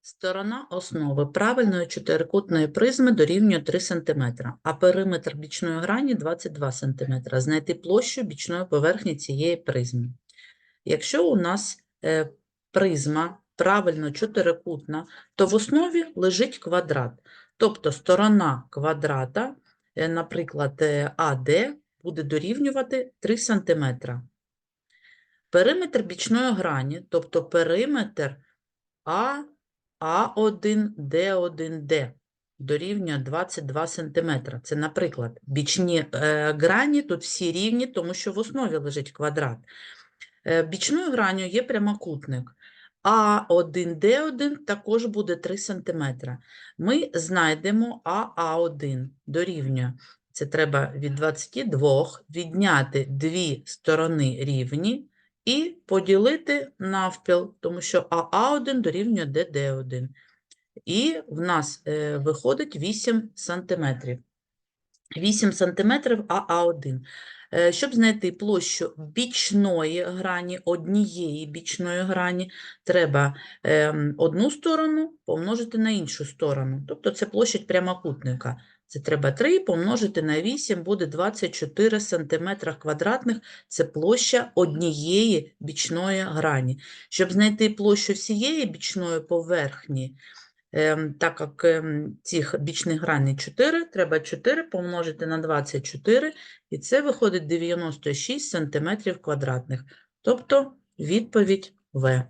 Сторона основи правильної чотирикутної призми дорівнює 3 см, а периметр бічної грані 22 см. Знайти площу бічної поверхні цієї призми. Якщо у нас е, призма правильно чотирикутна, то в основі лежить квадрат. Тобто сторона квадрата, е, наприклад, е, АД, буде дорівнювати 3 см. Периметр бічної грані, тобто периметр А, А1, Д1, Д дорівнює 22 см. Це, наприклад, бічні е, грані тут всі рівні, тому що в основі лежить квадрат. Е, бічною гранню є прямокутник. А1, Д1 також буде 3 см. Ми знайдемо АА1 дорівнює. Це треба від 22 відняти дві сторони рівні і поділити навпіл, тому що АА1 дорівнює ДД1. І в нас е, виходить 8 сантиметрів. 8 сантиметрів АА1. Е, Щоб знайти площу бічної грані, однієї бічної грані, треба ем, одну сторону помножити на іншу сторону. Тобто це площадь прямокутника. Це треба 3 помножити на 8, буде 24 сантиметра квадратних. Це площа однієї бічної грані. Щоб знайти площу всієї бічної поверхні, так як ем, цих бічних граней 4, треба 4 помножити на 24, і це виходить 96 см квадратних. Тобто відповідь В.